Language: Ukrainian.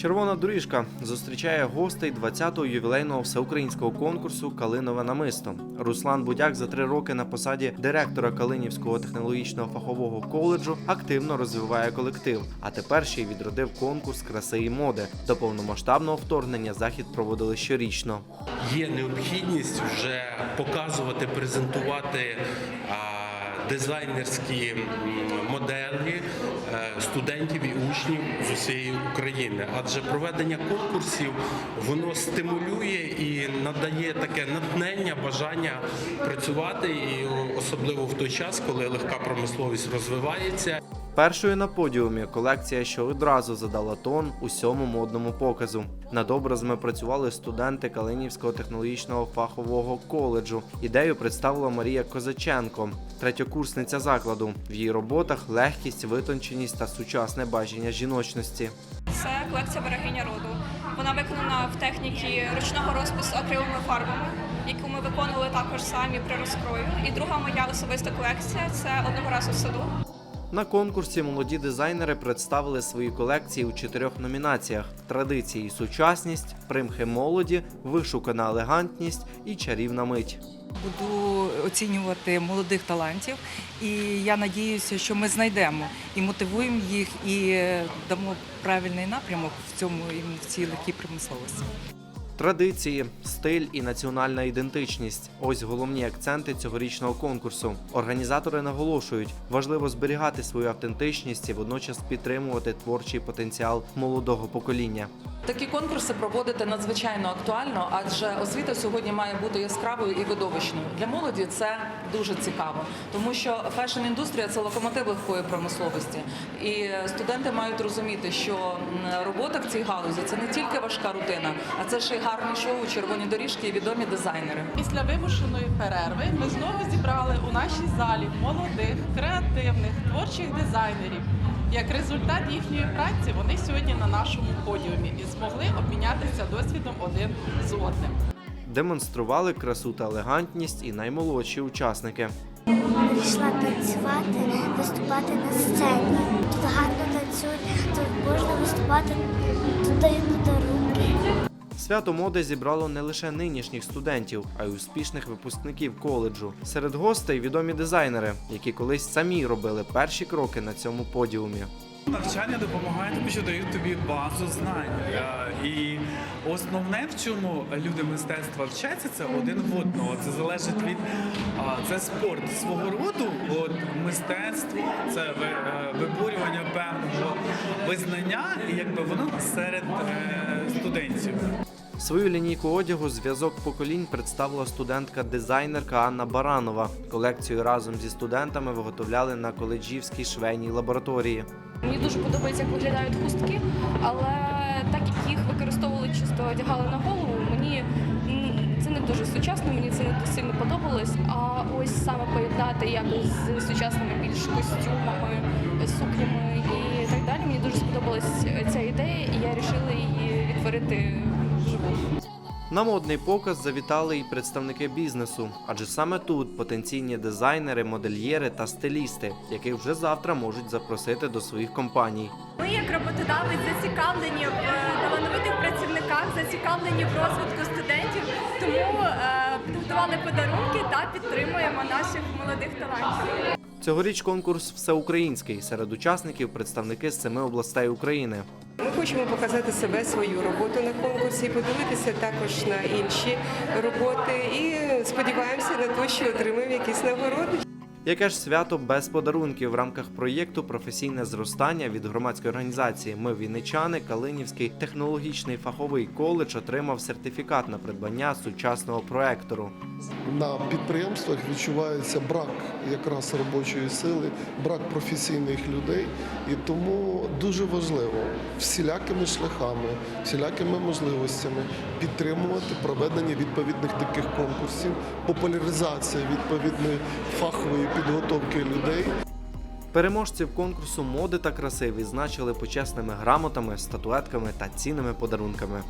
Червона доріжка зустрічає гостей 20-го ювілейного всеукраїнського конкурсу Калинове намисто. Руслан Будяк за три роки на посаді директора Калинівського технологічного фахового коледжу активно розвиває колектив. А тепер ще й відродив конкурс краси і моди. До повномасштабного вторгнення захід проводили щорічно. є необхідність вже показувати, презентувати дизайнерські моделі е, студентів і учнів з усієї України. Адже проведення конкурсів воно стимулює і надає таке натхнення, бажання працювати, і особливо в той час, коли легка промисловість розвивається. Першою на подіумі колекція, що одразу задала тон усьому модному показу. Над образами працювали студенти Калинівського технологічного фахового коледжу. Ідею представила Марія Козаченко, третьокурсниця закладу. В її роботах легкість, витонченість та сучасне бачення жіночності. Це колекція берегиня роду. Вона виконана в техніці ручного розпису акриловими фарбами, яку ми виконували також самі при розкрою. І друга моя особиста колекція це одного разу в саду. На конкурсі молоді дизайнери представили свої колекції у чотирьох номінаціях: традиції сучасність, примхи молоді, вишукана елегантність і чарівна мить. Буду оцінювати молодих талантів, і я надіюся, що ми знайдемо і мотивуємо їх, і дамо правильний напрямок в цьому і в цій легкій промисловості. Традиції, стиль і національна ідентичність ось головні акценти цьогорічного конкурсу. Організатори наголошують, важливо зберігати свою автентичність і водночас підтримувати творчий потенціал молодого покоління. Такі конкурси проводити надзвичайно актуально, адже освіта сьогодні має бути яскравою і видовищною. Для молоді це дуже цікаво, тому що фешн-індустрія це локомотив легкої промисловості. І студенти мають розуміти, що робота в цій галузі це не тільки важка рутина, а це ще й гарне шоу, червоні доріжки і відомі дизайнери. Після вимушеної перерви ми знову зібрали у нашій залі молодих, креативних, творчих дизайнерів. Як результат їхньої праці вони сьогодні на нашому подіумі і змогли обмінятися досвідом один з одним. Демонстрували красу та елегантність і наймолодші учасники. Прийшла танцювати, виступати на сцені. Тут гарно танцюють, тут можна виступати, тут дають подарунки. Свято моди зібрало не лише нинішніх студентів, а й успішних випускників коледжу. Серед гостей відомі дизайнери, які колись самі робили перші кроки на цьому подіумі. Навчання допомагає, тому що дають тобі базу знань. Е, І основне, в чому люди мистецтва вчаться, це один в одного. Це залежить від це спорт свого роду. От мистецтво, це е, виборювання певного визнання, і якби воно серед е, студентів. Свою лінійку одягу зв'язок поколінь представила студентка-дизайнерка Анна Баранова. Колекцію разом зі студентами виготовляли на коледжівській швейній лабораторії. Мені дуже подобається, як виглядають хустки, але так як їх використовували чисто одягали на голову, мені це не дуже сучасно, мені це не сильно подобалось. А ось саме поєднати якось з сучасними більш костюмами, сукнями і так далі. Мені дуже сподобалась ця ідея, і я вирішила її відтворити. На модний показ завітали і представники бізнесу, адже саме тут потенційні дизайнери, модельєри та стилісти, яких вже завтра можуть запросити до своїх компаній. Ми, як роботодавець, зацікавлені в е, талановитих працівниках, зацікавлені в розвитку студентів, тому е, підготували подарунки та підтримуємо наших молодих талантів. Цьогоріч конкурс всеукраїнський. Серед учасників представники з семи областей України. Ми хочемо показати себе, свою роботу на конкурсі, подивитися також на інші роботи і сподіваємося на те, що отримаємо якісь нагороди. Яке ж свято без подарунків в рамках проєкту Професійне зростання від громадської організації Ми Вінничани Калинівський технологічний фаховий коледж отримав сертифікат на придбання сучасного проектору. на підприємствах відчувається брак якраз робочої сили, брак професійних людей, і тому дуже важливо всілякими шляхами, всілякими можливостями підтримувати проведення відповідних таких конкурсів, популяризація відповідної фахової підготовки людей. Переможців конкурсу моди та краси відзначили почесними грамотами, статуетками та цінними подарунками.